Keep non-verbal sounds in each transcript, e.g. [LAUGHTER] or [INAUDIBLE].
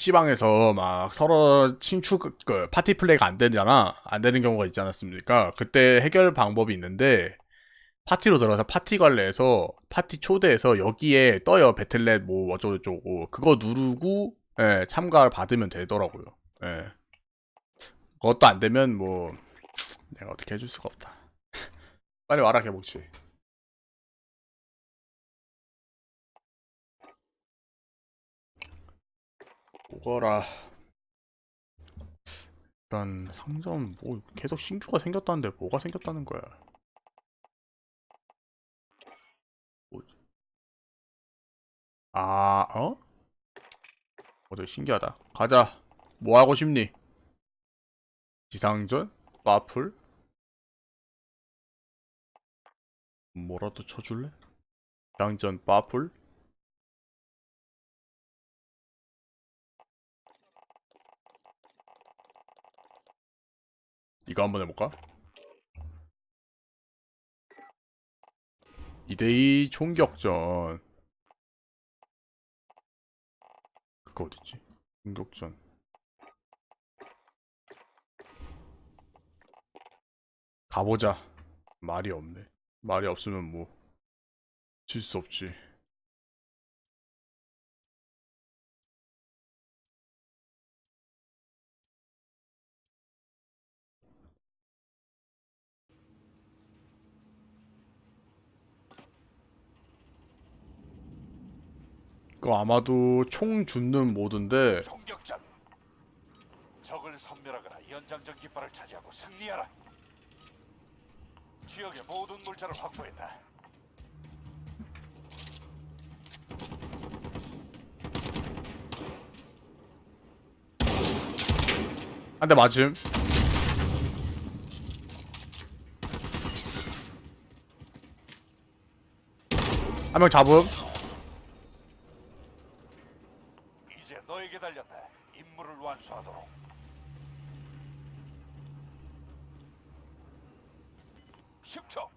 PC방에서 막 서로 친추 그 파티 플레이가 안 되잖아. 안 되는 경우가 있지 않았습니까? 그때 해결 방법이 있는데 파티로 들어가서 파티 관리해서 파티 초대해서 여기에 떠요. 배틀넷 뭐 어쩌고저쩌고 그거 누르고 예, 참가를 받으면 되더라고요. 예. 그것도 안 되면 뭐 내가 어떻게 해줄 수가 없다. [LAUGHS] 빨리 와라 개복치. 오거라. 일단 상점 뭐 계속 신규가 생겼다는데 뭐가 생겼다는 거야? 뭐지? 아, 어? 어, 되게 신기하다. 가자. 뭐 하고 싶니? 지상전? 마플? 뭐라도 쳐줄래? 지상전 마플? 이거 한번 해볼까? 2대2 총격전. 그거 어딨지? 총격전. 가보자. 말이 없네. 말이 없으면 뭐 질 수 없지 그거 아마도 총 줍는 모드인데 총격전. 적을 섬멸하거나 연장전 깃발을 차지하고 승리하라. 지역의 모든 물자를 확보했다. 한 대 맞음 한 명 잡음 10초.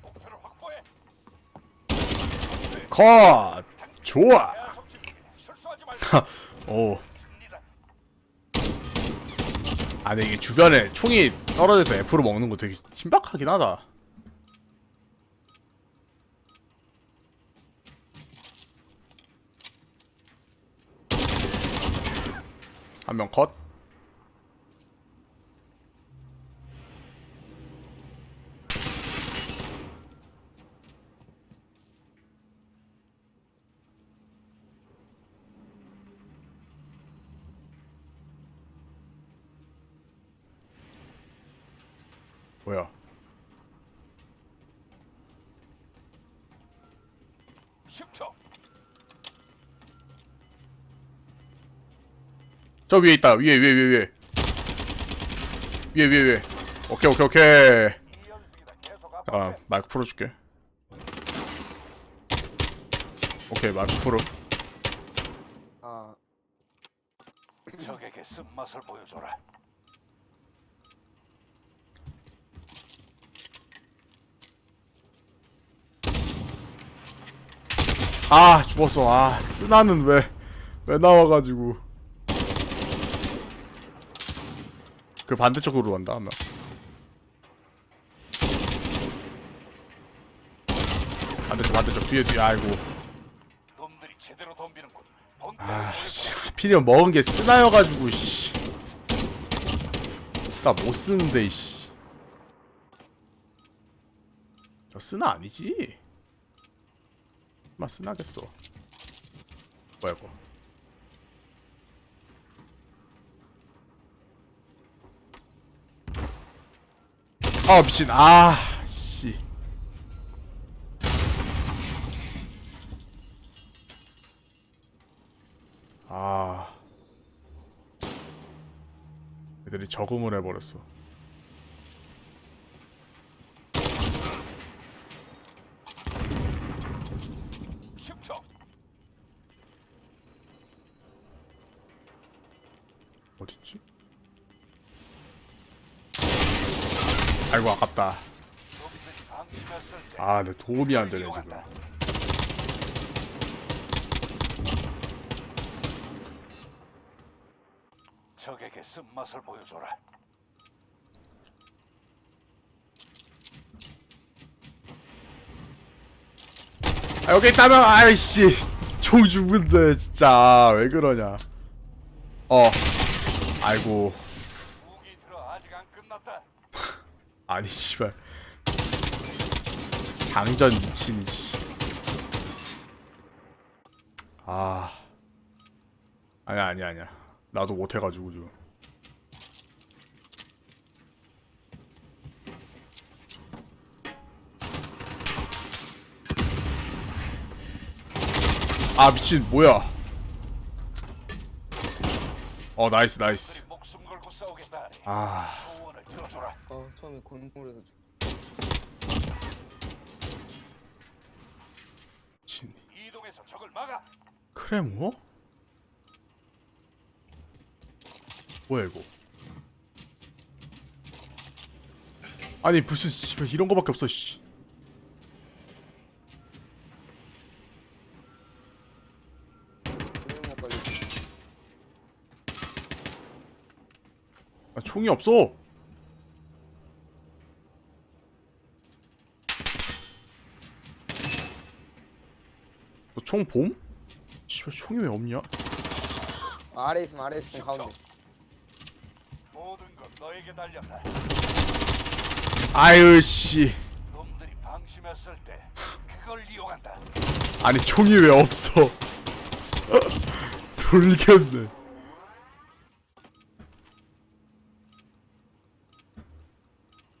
목표를 확보해. 컷! 좋아! 계속 오. 아, 근데 이게 주변에 총이 떨어져서 F로 먹는 거 되게 신박하긴 하다. 한 명 컷. 뭐야? 저 위에 있다. 위에 위에 위에 위에. 위에 위에 위에. 오케이 오케이 오케이. 아. 마이크 풀어줄게. 오케이 마이크 풀어. 아, 적에게 쓴맛을 보여줘라. 아 죽었어. 아 쓰나는 왜 왜 나와가지고. 그 반대쪽으로 간다 하면. 반대쪽 반대쪽 뒤에 뒤에 아이고. 놈들이 제대로 덤비는군. 본때를 아, 보여줘라. 씨, 하필이면 먹은 게 쓰나여가지고, 씨. 나 못 쓰는데, 씨. 저 쓰나 아니지? 마 쓰나겠어. 뭐야, 이거. 아, 미친. 아, 씨. 아. 애들이 적응을 해버렸어. 아이고 아깝다. 아내 도움이 안 되네 지금. 적에게 쓴맛을 보여줘라. 아, 여기 있다면 아이씨 총 죽은데 진짜. 왜 그러냐. 어. 아이고 무기 들어 아직 안 끝났다. 아니 씨발. 장전 미친 씨. 아. 아니야 아니야 아니야. 나도 못해가지고 지금. 아 미친 뭐야? 어 나이스 나이스. 아. 권총으로 해서 죽 미친 이동해서 적을 막아. 크레모? 뭐야 이거? 아니 무슨 씨발 이런 거밖에 없어 씨. 아, 총이 없어. 너총 봄? 씨발 총이 왜 없냐? 아, 아래 있으면 아래 있으면 가운데 모든 건 너에게 달렸다. 아유 씨. 놈들이 방심했을 때 그걸 이용한다. 아니 총이 왜 없어? [LAUGHS] 돌겠네.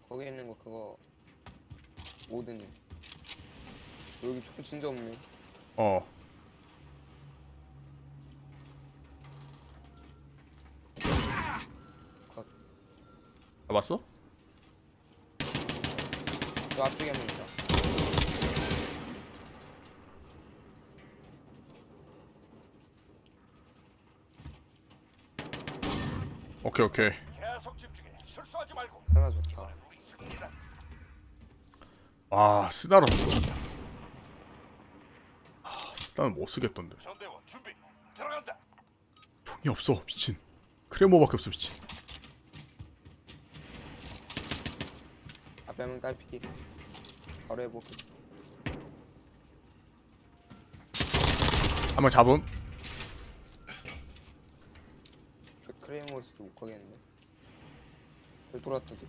거기 있는 거 그거 모든 여기 총 진짜 없네 어. 컷. 잡았어? 저 앞쪽에 한명 있다 오케이 오케이. 계속 집중해. 실수하지 말고. 생각 좋다 우리 승리다. 아 쓰나로 아쓰 나는 못 쓰겠던데. 전대원 준비. 들어간다. 총이 없어 미친. 크레모밖에 없어 미친. 앞에 한명 딸피 바로 해볼게. 한명 잡음. 그 크레이머스도 못 가겠는데. 왜 돌았다 지금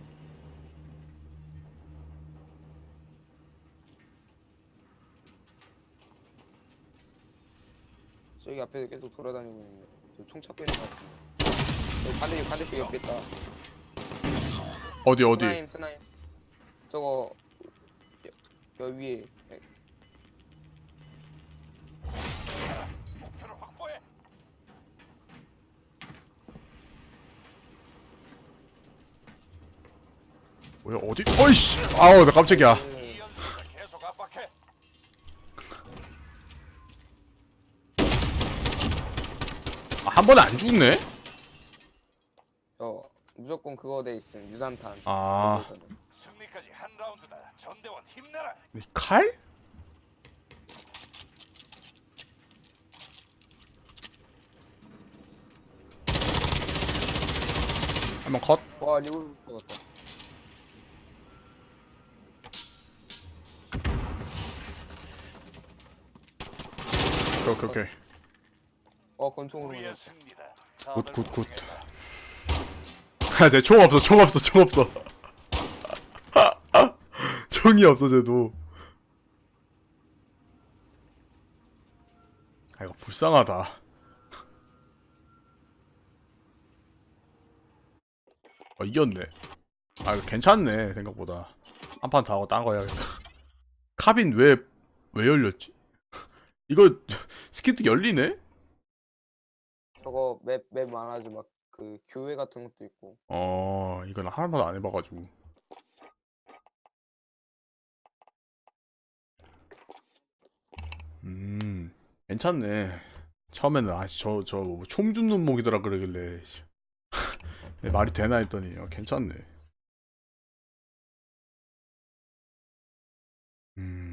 저기 앞에서 계속 돌아다니고 있는데 저총 찾고 있는 것 같은데. 저기 반대쪽 반대쪽에 없겠다. 어디 어디? 스나임 스나임. 저거 여, 여 위에. 뭐야 어디? 어이씨! 아우 나 깜짝이야 음, 이 연수가 계속 압박해. 아, 한 번에 안 죽네 저 무조건 그거 돼 있음 유산탄 아 거기서는. 승리까지 한 라운드다. 전대원 힘내라. 이 칼? 한명 컷? 와 리볼 먹었다 오케이 오케이 오케이 어 권총으로 우리의 먹었다 승리다. 굿, 굿, 굿. 고생했다. 아, 쟤총 없어, 총 없어, 총 없어. [LAUGHS] 총이 없어, 쟤도. 아, 이거 불쌍하다. 어, 이겼네. 아, 이거 괜찮네, 생각보다. 한판더 하고 딴 거 해야겠다. [LAUGHS] 카빈 왜, 왜 열렸지? [LAUGHS] 이거, 스킨트 열리네? 저거 맵, 맵 많아지 막 그 교회 같은 것도 있고 어, 이건 하나도 안 해봐가지고. 음, 괜찮네. 처음에는 아, 저, 저, 뭐 총준눈 목이 더라. 그러길래 네, [LAUGHS] 말이 되나 했더니 어, 괜찮네. 음.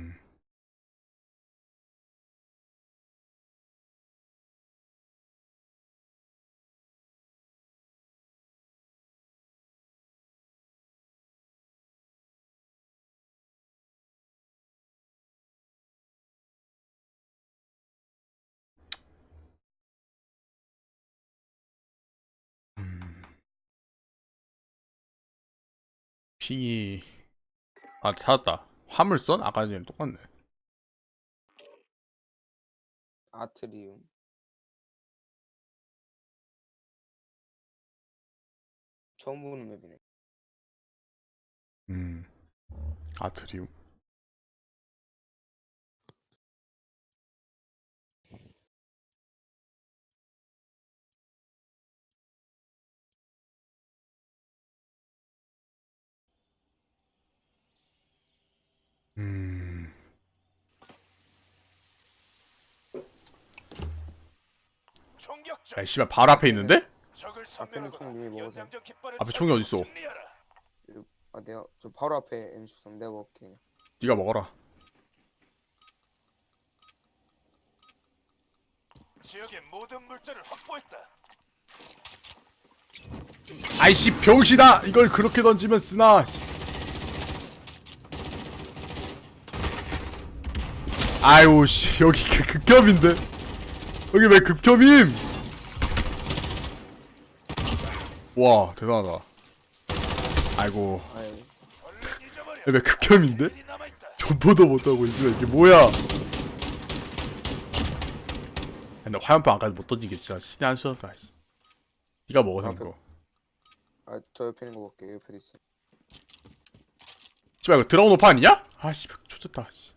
핑이 아 찾았다. 화물선 아까 전이랑 똑같네. 아트리움. 처음 보는 맵이네. 음. 아트리움 음 총격전. 야, 씨발 바로 앞에 있는데? 적을 앞에는 총 선멸하거나. 연장전 깃발을 앞에 총이 찾아서 어딨어? 승리하라. 아 내가 저 바로 앞에 M13 내가 먹을게. 그냥. 네가 먹어라 지역의 모든 물자를 확보했다. 아이씨 병신아 이걸 그렇게 던지면 쓰나 아유 씨 여기 그 극혐인데 여기 왜 극혐임 와 대단하다 아이고 잊어버려. 왜 극혐인데. 존버도 못하고 있어 이게 뭐야 근데 화염병 아까 못 던진 게 진짜 신의 한 수였다 씨. 네가 먹어 앞에- 생거 아저 옆에 있는 거 먹게 옆에 있어. 씨발 이거 드라곤 오파 아니냐? 아씨 좋겠다 씨.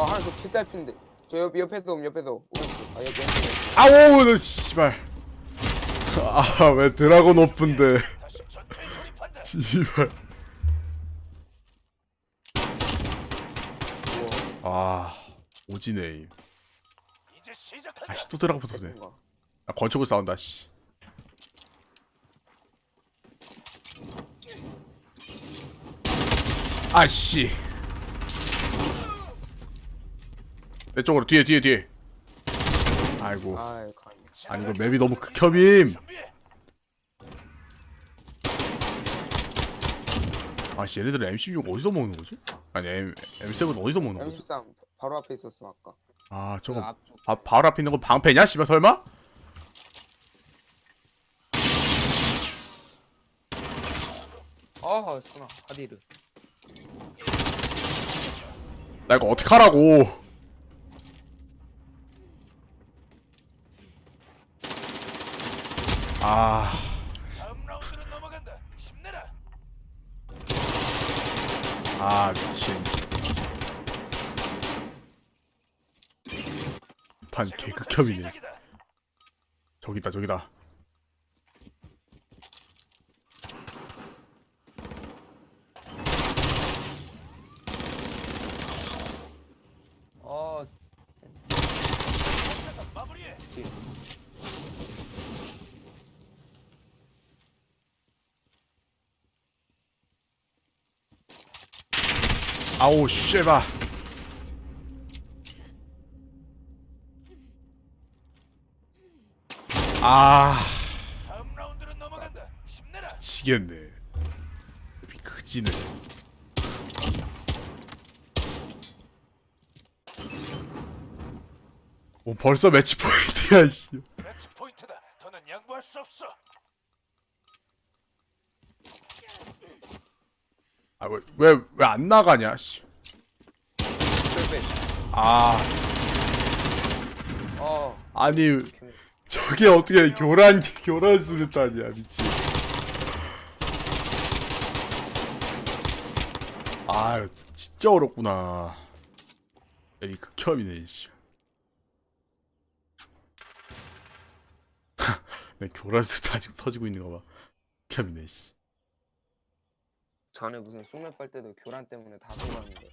아 하나 저 개딸핀데. 저 옆, 옆에도 옆에도 오른쪽. 아 옆에 옆에. 아우 나 씨발 아 왜 드라곤 오픈데. 씨발. 아 오지네. 아씨 또 드라곤 붙었네 뭔가. 아 권총으로 싸운다 씨 아씨 내 쪽으로 뒤에 뒤에 뒤에 아이고 아이 가. 아니 이거 맵이 너무 극혐임. 아씨 얘네들은 M16 어디서 먹는 거지? 아니 M, M7 어디서 먹는 거지? M13 바로 앞에 있었어 아까. 아그 저거 앞쪽. 바, 바로 앞에 있는 거 방패냐? 씨발 설마? 아 스나 하디르. 나 이거 어떡하라고 아... 다음 라운드로 넘어간다. 힘내라. 아 미친 판 지금부터 개극혐이네 시작이다. 저기다 저기다 아 혼자서 마무리해. 아우 씨발 아 다음 라운드로 넘어간다. 힘내라. 미치겠네 그지네 오 벌써 매치 포인트야 씨 매치 포인트다. 더는 양보할 수 없어. 아 왜 왜 왜 안 나가냐 씨. 아아 아니. 저게 어떻게 교란 교란 수류탄이야 미친 아 진짜 어렵구나 이 [LAUGHS] 극혐이네 씨. 내 교란 수류탄 아직 터지고 있는 거 봐 극혐이네 씨. 전에 무슨 쑥맥 빨 때도 교란 때문에 다 돌았는데.